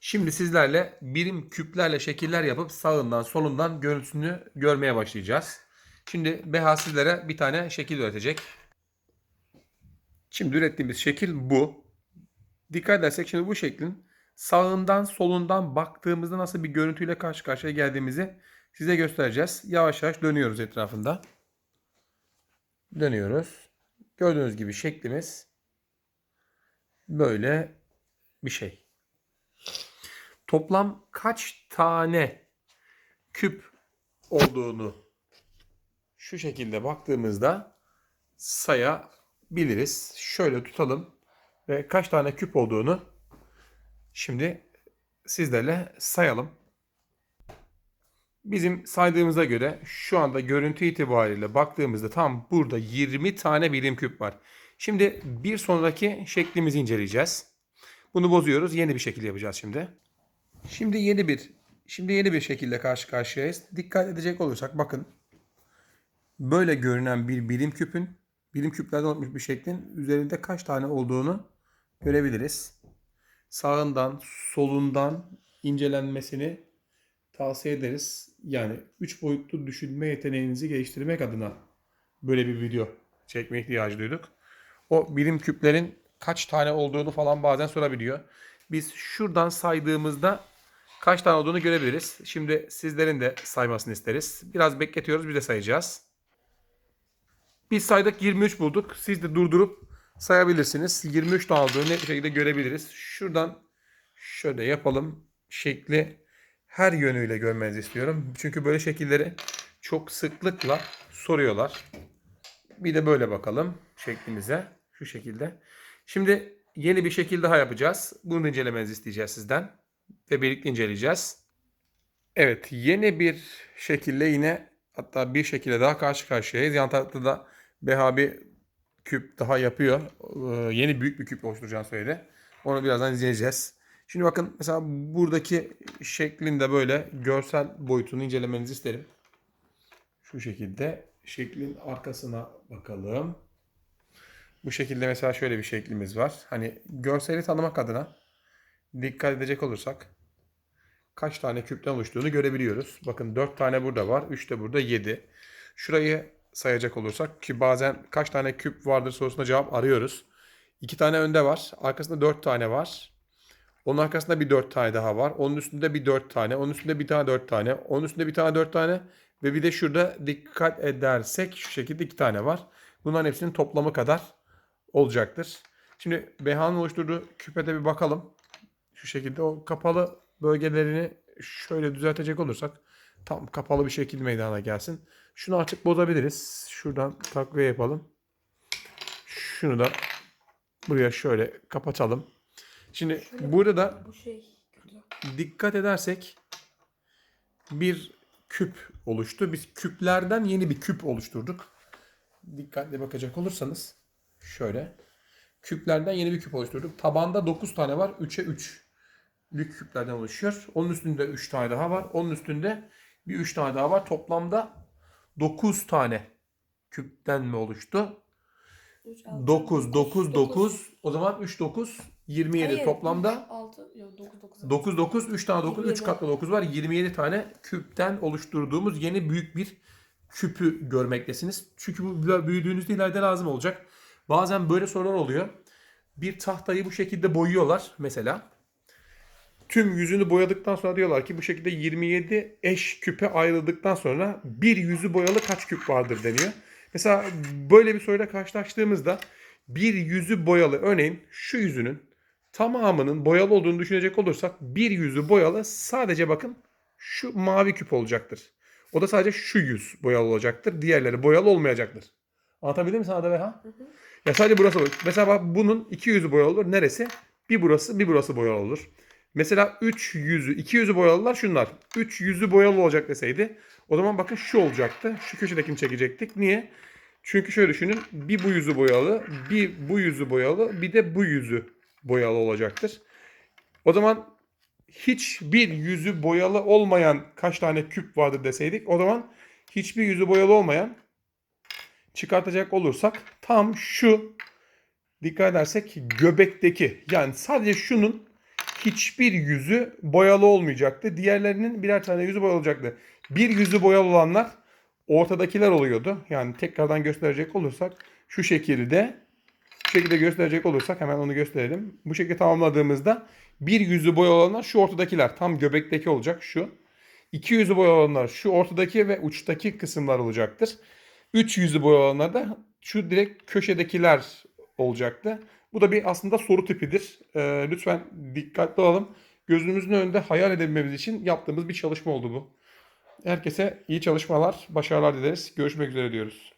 Şimdi sizlerle birim küplerle şekiller yapıp sağından solundan görüntüsünü görmeye başlayacağız. Şimdi Beha sizlere bir tane şekil üretecek. Şimdi ürettiğimiz şekil bu. Dikkat edersek şimdi bu şeklin sağından solundan baktığımızda nasıl bir görüntüyle karşı karşıya geldiğimizi size göstereceğiz. Yavaş yavaş dönüyoruz etrafında. Dönüyoruz. Gördüğünüz gibi şeklimiz böyle bir şey. Toplam kaç tane küp olduğunu şu şekilde baktığımızda sayabiliriz. Şöyle tutalım ve kaç tane küp olduğunu şimdi sizlerle sayalım. Bizim saydığımıza göre şu anda görüntü itibariyle baktığımızda tam burada 20 tane birim küp var. Şimdi bir sonraki şeklimizi inceleyeceğiz. Bunu bozuyoruz. Yeni bir şekil yapacağız şimdi. Şimdi yeni bir şimdi yeni bir şekilde karşı karşıyayız. Dikkat edecek olursak bakın. Böyle görünen bir birim küpün birim küplerden olmuş bir şeklin üzerinde kaç tane olduğunu görebiliriz. Sağından, solundan incelenmesini tavsiye ederiz. Yani 3 boyutlu düşünme yeteneğinizi geliştirmek adına böyle bir video çekme ihtiyacı duyduk. O birim küplerin kaç tane olduğunu falan bazen sorabiliyor. Biz şuradan saydığımızda kaç tane olduğunu görebiliriz. Şimdi sizlerin de saymasını isteriz. Biraz bekletiyoruz bir de sayacağız. Biz saydık 23 bulduk. Siz de durdurup sayabilirsiniz. 23 tane olduğunu net bir şekilde görebiliriz. Şuradan şöyle yapalım. Şekli her yönüyle görmenizi istiyorum. Çünkü böyle şekilleri çok sıklıkla soruyorlar. Bir de böyle bakalım şeklimize. Şu şekilde. Şimdi yeni bir şekil daha yapacağız. Bunu incelemenizi isteyeceğiz sizden. Ve birlikte inceleyeceğiz. Evet yeni bir şekilde yine hatta bir şekilde daha karşı karşıyayız. Yan tarafta da bir küp daha yapıyor. Ee, yeni büyük bir küp oluşturacağını söyledi. Onu birazdan izleyeceğiz. Şimdi bakın mesela buradaki şeklinde böyle görsel boyutunu incelemenizi isterim. Şu şekilde şeklin arkasına bakalım. Bu şekilde mesela şöyle bir şeklimiz var. Hani görseli tanımak adına dikkat edecek olursak kaç tane küpten oluştuğunu görebiliyoruz. Bakın 4 tane burada var. 3 de burada 7. Şurayı sayacak olursak ki bazen kaç tane küp vardır sorusuna cevap arıyoruz. 2 tane önde var. Arkasında 4 tane var. Onun arkasında bir 4 tane daha var. Onun üstünde bir 4 tane. Onun üstünde bir tane 4 tane. Onun üstünde bir tane 4 tane. Ve bir de şurada dikkat edersek şu şekilde 2 tane var. Bunların hepsinin toplamı kadar olacaktır. Şimdi Beha'nın oluşturduğu küpede bir bakalım. Şu şekilde o kapalı bölgelerini şöyle düzeltecek olursak tam kapalı bir şekil meydana gelsin. Şunu açık bozabiliriz. Şuradan takviye yapalım. Şunu da buraya şöyle kapatalım. Şimdi burada da Bu şey kötü. dikkat edersek bir küp oluştu. Biz küplerden yeni bir küp oluşturduk. Dikkatli bakacak olursanız şöyle küplerden yeni bir küp oluşturduk. Tabanda 9 tane var. 3'e 3 lük küplerden oluşuyor. Onun üstünde 3 tane daha var. Onun üstünde bir 3 tane daha var. Toplamda 9 tane küpten mi oluştu? 3, 6, 9, 9, 9. O zaman 3, 9, 27 toplamda 6, yok 9, 9. 9 9 3 tane 9 3 27. katlı 9 var. 27 tane küpten oluşturduğumuz yeni büyük bir küpü görmektesiniz. Çünkü bu büyüdüğünüzde ileride lazım olacak. Bazen böyle sorular oluyor. Bir tahtayı bu şekilde boyuyorlar mesela. Tüm yüzünü boyadıktan sonra diyorlar ki bu şekilde 27 eş küpe ayrıldıktan sonra bir yüzü boyalı kaç küp vardır deniyor. Mesela böyle bir soruyla karşılaştığımızda bir yüzü boyalı örneğin şu yüzünün tamamının boyalı olduğunu düşünecek olursak bir yüzü boyalı sadece bakın şu mavi küp olacaktır. O da sadece şu yüz boyalı olacaktır. Diğerleri boyalı olmayacaktır. Anlatabildim mi sana da Beha? Ya sadece burası olur. Mesela bak bunun iki yüzü boyalı olur. Neresi? Bir burası bir burası boyalı olur. Mesela üç yüzü, iki yüzü boyalılar şunlar. Üç yüzü boyalı olacak deseydi o zaman bakın şu olacaktı. Şu köşedekini çekecektik. Niye? Çünkü şöyle düşünün. Bir bu yüzü boyalı, bir bu yüzü boyalı, bir de bu yüzü boyalı olacaktır. O zaman hiçbir yüzü boyalı olmayan kaç tane küp vardır deseydik o zaman hiçbir yüzü boyalı olmayan çıkartacak olursak tam şu dikkat edersek göbekteki yani sadece şunun hiçbir yüzü boyalı olmayacaktı. Diğerlerinin birer tane yüzü boyalı olacaktı. Bir yüzü boyalı olanlar ortadakiler oluyordu. Yani tekrardan gösterecek olursak şu şekilde şu şekilde gösterecek olursak hemen onu gösterelim. Bu şekilde tamamladığımızda bir yüzü boyalı olanlar şu ortadakiler. Tam göbekteki olacak şu. İki yüzü boyalı olanlar şu ortadaki ve uçtaki kısımlar olacaktır. Üç yüzü boyalı olanlar da şu direkt köşedekiler olacaktı. Bu da bir aslında soru tipidir. Ee, lütfen dikkatli olalım. Gözümüzün önünde hayal edebilmemiz için yaptığımız bir çalışma oldu bu. Herkese iyi çalışmalar, başarılar dileriz. Görüşmek üzere diyoruz.